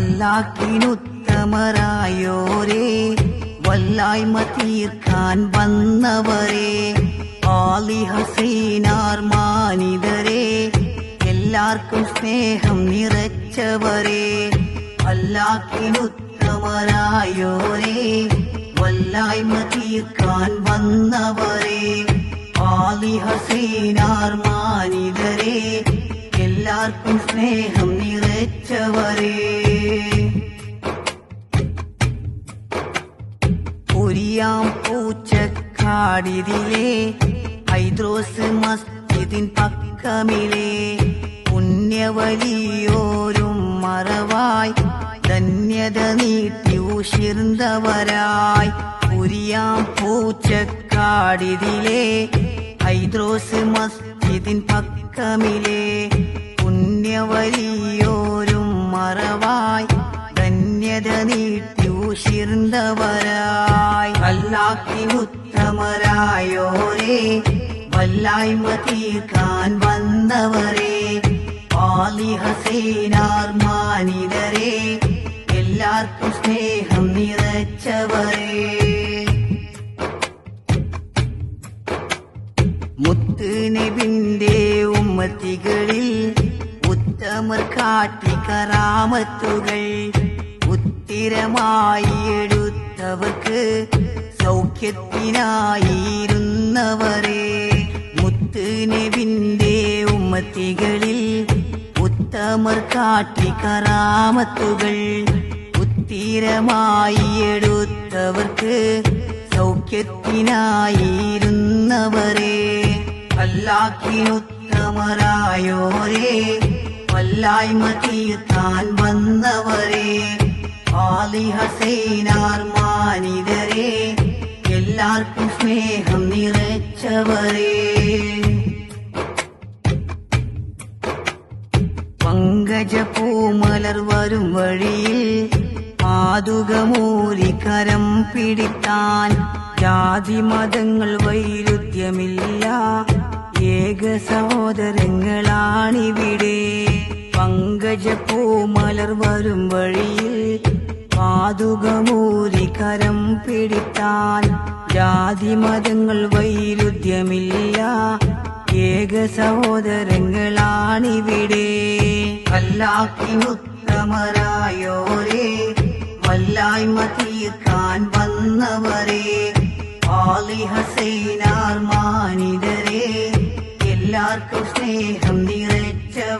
അല്ലാക്കിനുത്തമരായോരേ വല്ലായ്മ തീർക്കാൻ വന്നവരെ ആലി ഹസീനാർ മാനിതരെ എല്ലാവർക്കും സ്നേഹം നിറച്ചവരെ അല്ലാക്കിനുത്തമരായോരേ വല്ലായ്മ തീർക്കാൻ വന്നവരെ ആലി ഹസീനാർ മാനിതരെ എല്ലാവർക്കും സ്നേഹം നിറച്ചവരെ. ഒരിയാം പൂച്ചക്കാടിതിലെ ഹൈദ്രോസ് മസ്ജിദിൻ പക്കമിലെ പുണ്യവലിയോരും മറവായി ധന്യത നീട്ടി ഉഷിർന്നവരായി ഒരിയാം ഹൈദ്രോസ് മസ്ജിദിൻ പക്കമിലെ പുണ്യവലിയോരും മറവായി ധന്യത നീട്ടി ഉഷിർന്നവരായി അല്ലാക്കിനുത്തമരായോരേ വല്ലായ്മ തീർക്കാൻ വന്നവരേ ആലി ഹസീനാർ മാനിതരെ എല്ലാവർക്കും സ്നേഹം നിറച്ചവരെ. മുത്തുനബിന്റെ ഉമ്മത്തികളിൽ ഉത്തമർ കാട്ടി കറാമത്തുകൾ ഉത്തിരമായി എടുത്തവർക്ക് സൗഖ്യത്തിനായിരുന്നവരെ. മുത്തുനബിന്റെ ഉമ്മത്തികളിൽ ഉത്തമർ കാട്ടി കറാമത്തുകൾ ഉത്തിരമായി എടുത്തവർക്ക് സൗഖ്യത്തിനായിരുന്നവരെ അല്ലാക്കിനുത്തമരായോരേ വല്ലായ്മ തീർത്താൻ വന്നവരെ ആലി ഹസൈനാർ മാനിതരെ എല്ലാവർക്കും സ്നേഹം നിറച്ചവരെ. പങ്കജപൂമലർ വരും വഴിയിൽ പാതുകമൂരി കരം പിടിത്താൻ ജാതി മതങ്ങൾ വൈരുദ്ധ്യമില്ല. ഏക സഹോദരങ്ങളാണിവിടെ. പങ്കജപൂമലർ വരും വഴിയിൽ പാതുകമൂരി കരം പിടിത്താൻ. ജാതി മതങ്ങൾ വൈരുദ്ധ്യമില്ല. ഏക സഹോദരങ്ങളാണിവിടെ. അല്ലാക്കി ഉത്തമരായോരേ വല്ലായ്മ തീർക്കാൻ വന്നവരേ. ഹസൈനാർ മാനിതരെ. എല്ലാവർക്കും സ്നേഹം നിറച്ച